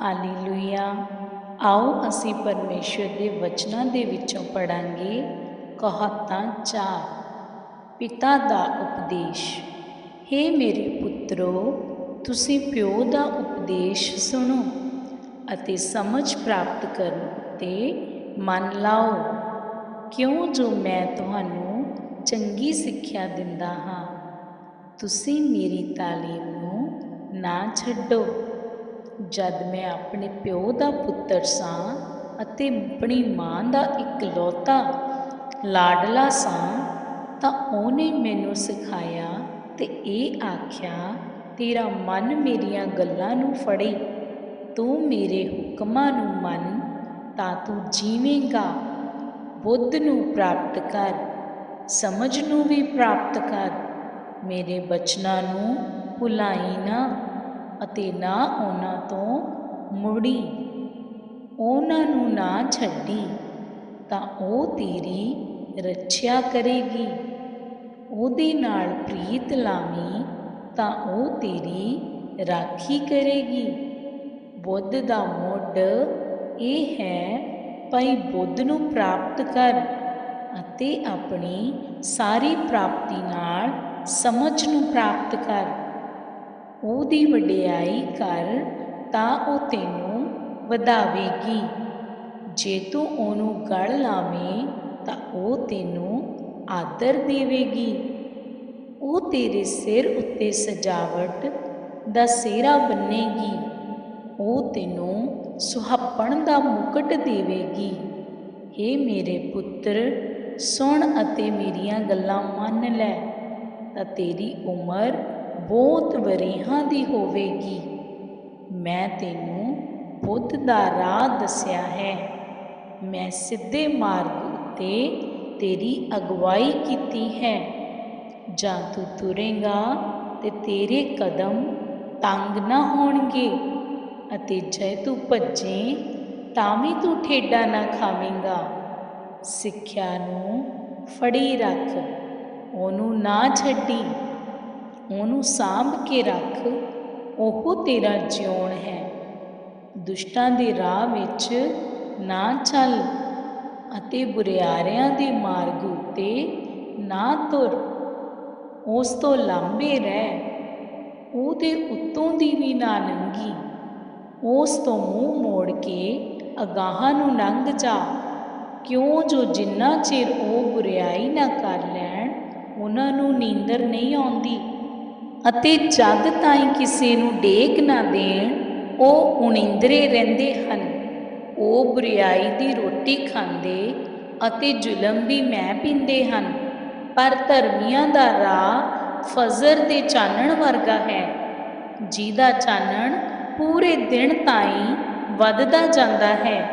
Hallelujah. ਆਓ ਅਸੀਂ ਪਰਮੇਸ਼ਰ ਦੇ ਵਚਨਾਂ ਦੇ ਵਿੱਚੋਂ ਪੜਾਂਗੇ ਕਹਾਤਾਂ ਚਾਰ। ਪਿਤਾ ਦਾ ਉਪਦੇਸ਼ हे ਮੇਰੇ ਪੁੱਤਰੋ, ਤੁਸੀਂ ਪਿਓ ਦਾ ਉਪਦੇਸ਼ ਸੁਣੋ ਅਤੇ ਸਮਝ ਪ੍ਰਾਪਤ ਕਰਨ ਤੇ ਮਨ ਲਾਓ। ਕਿਉਂ ਜੋ ਮੈਂ ਤੁਹਾਨੂੰ ਚੰਗੀ ਸਿੱਖਿਆ ਦਿੰਦਾ ਹਾਂ, ਤੁਸੀਂ ਮੇਰੀ ਤਾਲੀਮ ਨੂੰ ਨਾ ਛੱਡੋ। ਜਦ ਮੈਂ ਆਪਣੇ ਪਿਓ ਦਾ ਪੁੱਤਰ ਸਾਂ ਅਤੇ ਆਪਣੀ ਮਾਂ ਦਾ ਇਕਲੌਤਾ ਲਾਡਲਾ ਸਾਂ, ਤਾਂ ਉਹਨੇ ਮੈਨੂੰ ਸਿਖਾਇਆ ਤੇ ਇਹ ਆਖਿਆ, ਤੇਰਾ ਮਨ ਮੇਰੀਆਂ ਗੱਲਾਂ ਨੂੰ ਫੜੇ, ਤੂੰ ਮੇਰੇ ਹੁਕਮਾਂ ਨੂੰ ਮੰਨ, ਤਾਂ ਤੂੰ ਜੀਵੇਂਗਾ, ਬੁੱਧ ਨੂੰ ਪ੍ਰਾਪਤ ਕਰ, ਸਮਝ ਨੂੰ ਵੀ ਪ੍ਰਾਪਤ ਕਰ, ਮੇਰੇ ਬਚਨਾਂ ਨੂੰ ਭੁਲਾਈ ਨਾ। ਅਤੇ ਨਾ ਉਹਨਾਂ ਤੋਂ ਮੁੜੀ। ਉਹਨਾਂ ਨੂੰ ਨਾ ਛੱਡੀ, ਤਾਂ ਉਹ ਤੇਰੀ ਰੱਖਿਆ ਕਰੇਗੀ। ਉਹਦੇ ਨਾਲ ਪ੍ਰੀਤ ਲਾਵੀਂ, ਤਾਂ ਉਹ ਤੇਰੀ ਰਾਖੀ ਕਰੇਗੀ। ਬੁੱਧ ਦਾ ਮੁੱਢ ਇਹ ਹੈ, ਭਈ ਬੁੱਧ ਨੂੰ ਪ੍ਰਾਪਤ ਕਰ ਅਤੇ ਆਪਣੀ ਸਾਰੀ ਪ੍ਰਾਪਤੀ ਨਾਲ ਸਮਝ ਨੂੰ ਪ੍ਰਾਪਤ ਕਰ। ਉਹਦੀ ਵਡਿਆਈ ਕਰ ਤਾਂ ਉਹ ਤੈਨੂੰ ਵਧਾਵੇਗੀ। ਜੇ ਤੂੰ ਉਹਨੂੰ ਗਲ ਲਾਵੇਂ ਤਾਂ ਉਹ ਤੈਨੂੰ ਆਦਰ ਦੇਵੇਗੀ। ਉਹ ਤੇਰੇ ਸਿਰ ਉੱਤੇ ਸਜਾਵਟ ਦਾ ਸਿਹਰਾ ਬੰਨੇਗੀ। ਉਹ ਤੈਨੂੰ ਸੁਹੱਪਣ ਦਾ ਮੁਕਟ ਦੇਵੇਗੀ। हे ਮੇਰੇ ਪੁੱਤਰ, ਸੁਣ ਅਤੇ ਮੇਰੀਆਂ ਗੱਲਾਂ ਮੰਨ ਲੈ ਤਾਂ ਤੇਰੀ ਉਮਰ ਬਹੁਤ ਵਰੇਹਾਂ ਦੀ ਹੋਵੇਗੀ। ਮੈਂ ਤੈਨੂੰ ਬੁੱਧ ਦਾ ਰਾਹ ਦੱਸਿਆ ਹੈ। ਮੈਂ ਸਿੱਧੇ ਮਾਰਗ ਉੱਤੇ ਤੇਰੀ ਅਗਵਾਈ ਕੀਤੀ ਹੈ। ਜਾਂ ਤੂੰ ਤੁਰੇਗਾ ਤੇ ਤੇਰੇ ਕਦਮ ਤੰਗ ਨਾ ਹੋਣਗੇ ਅਤੇ ਜੇ ਤੂੰ ਭੱਜੇ ਤਾਂ ਵੀ ਤੂੰ ਠੇਡਾ ਨਾ ਖਾਵੇਂਗਾ। ਸਿੱਖਿਆ ਨੂੰ ਫੜੀ ਰੱਖ, ਉਹਨੂੰ ਨਾ ਛੱਡੀ। ਉਹਨੂੰ ਸਾਂਭ ਕੇ ਰੱਖ, ਉਹ ਤੇਰਾ ਜਿਉਣ ਹੈ। ਦੁਸ਼ਟਾਂ ਦੇ ਰਾਹ ਵਿੱਚ ਨਾ ਚੱਲ ਅਤੇ ਬੁਰਿਆਰਿਆਂ ਦੇ ਮਾਰਗ ਉੱਤੇ ਨਾ ਤੁਰ। ਉਸ ਤੋਂ ਲਾਂਭੇ ਰਹਿ। ਉਹਦੇ ਉੱਤੋਂ ਦੀ ਵੀ ਨਾ ਲੰਗੀ ਉਸ ਤੋਂ ਮੂੰਹ ਮੋੜ ਕੇ ਅਗਾਹਾਂ ਨੂੰ ਲੰਘ ਜਾ। ਕਿਉਂ ਜੋ ਜਿੰਨਾ ਚਿਰ ਉਹ ਬੁਰਿਆਈ ਨਾ ਕਰ ਲੈਣ, ਉਹਨਾਂ ਨੂੰ ਨੀਂਦਰ ਨਹੀਂ ਆਉਂਦੀ। ਅਤੇ ਜਦ ਤਾਈਂ ਕਿਸੇ ਨੂੰ ਡੇਕ ਨਾ ਦੇਣ, ਉਹ ਉਣਿੰਦਰੇ ਰਹਿੰਦੇ ਹਨ। ਉਹ ਬੁਰਿਆਈ ਦੀ ਰੋਟੀ ਖਾਂਦੇ ਅਤੇ ਜ਼ੁਲਮ ਵੀ ਮੈਂ ਪੀਂਦੇ ਹਨ। ਪਰ ਧਰਮੀਆਂ ਦਾ ਰਾਹ ਫਜ਼ਰ ਦੇ ਚਾਨਣ ਵਰਗਾ ਹੈ। ਜਿਹਦਾ ਚਾਨਣ ਪੂਰੇ ਦਿਨ ਤਾਈਂ ਵੱਧਦਾ ਜਾਂਦਾ ਹੈ।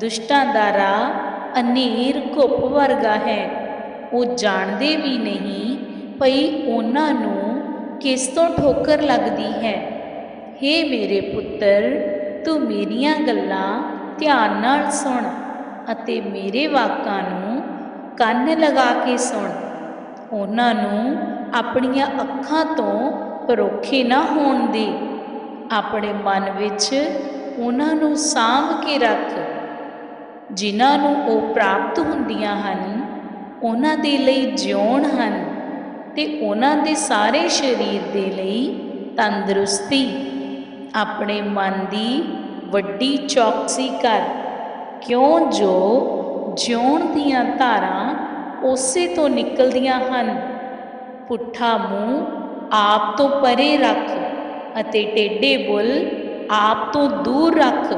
ਦੁਸ਼ਟਾਂ ਦਾ ਰਾਹ ਅਨੇਰ ਘੁੱਪ ਵਰਗਾ ਹੈ। ਉਹ ਜਾਣਦੇ ਵੀ ਨਹੀਂ ਭਈ ਉਹਨਾਂ ਨੂੰ ਕਿਸ ਤੋਂ ਠੋਕਰ ਲੱਗਦੀ ਹੈ? हे ਮੇਰੇ ਪੁੱਤਰ, ਤੂੰ ਮੇਰੀਆਂ ਗੱਲਾਂ ਧਿਆਨ ਨਾਲ ਸੁਣ ਅਤੇ ਮੇਰੇ ਵਾਕਾਂ ਨੂੰ ਕੰਨ ਲਗਾ ਕੇ ਸੁਣ। ਉਹਨਾਂ ਨੂੰ ਆਪਣੀਆਂ ਅੱਖਾਂ ਤੋਂ ਪਰੋਖੇ ਨਾ ਹੋਣ ਦੇ। ਆਪਣੇ ਮਨ ਵਿੱਚ ਉਹਨਾਂ ਨੂੰ ਸਾਂਭ ਕੇ ਰੱਖ। ਜਿਨ੍ਹਾਂ ਨੂੰ ਉਹ ਪ੍ਰਾਪਤ ਹੁੰਦੀਆਂ ਹਨ, ਉਹਨਾਂ ਦੇ ਲਈ ਜਿਉਣ ਹਨ। ਤੇ ਉਹਨਾਂ ਦੇ ਸਾਰੇ ਸਰੀਰ ਦੇ ਲਈ ਤੰਦਰੁਸਤੀ, ਆਪਣੇ ਮਨ ਦੀ ਵੱਡੀ ਚੌਕਸੀ ਕਰ। ਕਿਉਂ? ਜੋ ਜਿਉਣ ਦੀਆਂ ਧਾਰਾਂ ਉਸੇ ਤੋਂ ਨਿਕਲਦੀਆਂ ਹਨ। ਪੁੱਠਾ ਮੂੰਹ ਆਪ ਤੋਂ ਪਰੇ ਰੱਖ ਅਤੇ ਟੇਡੇ ਬੁੱਲ ਆਪ ਤੋਂ ਦੂਰ ਰੱਖ।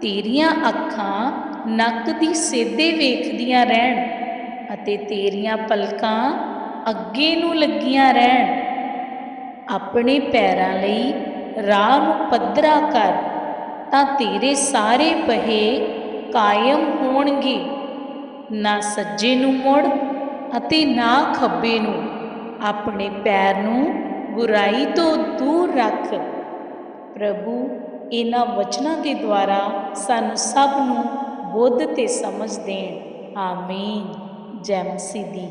ਤੇਰੀਆਂ ਅੱਖਾਂ ਨੱਕ ਦੀ ਸੇਧੇ ਵੇਖਦੀਆਂ ਰਹਿਣ ਅਤੇ ਤੇਰੀਆਂ ਪਲਕਾਂ ਅੱਗੇ ਨੂੰ ਲੱਗੀਆਂ ਰਹਿਣ। ਆਪਣੇ ਪੈਰਾਂ ਲਈ ਰਾਹ ਨੂੰ ਪੱਧਰਾ ਕਰ, ਤਾਂ ਤੇਰੇ ਸਾਰੇ ਪਹੇ ਕਾਇਮ ਹੋਣਗੇ। ਨਾ ਸੱਜੇ ਨੂੰ ਮੁੜ ਅਤੇ ਨਾ ਖੱਬੇ ਨੂੰ। ਆਪਣੇ ਪੈਰ ਨੂੰ ਬੁਰਾਈ ਤੋਂ ਦੂਰ ਰੱਖ। ਪ੍ਰਭੂ, ਇਹਨਾਂ ਵਚਨਾਂ ਦੇ ਦੁਆਰਾ ਸਾਨੂੰ ਸਭ ਨੂੰ ਬੁੱਧ ਤੇ ਸਮਝ ਦੇਣ। ਆਮੀਨ। ਜੈ ਮਸੀਹ ਦੀ।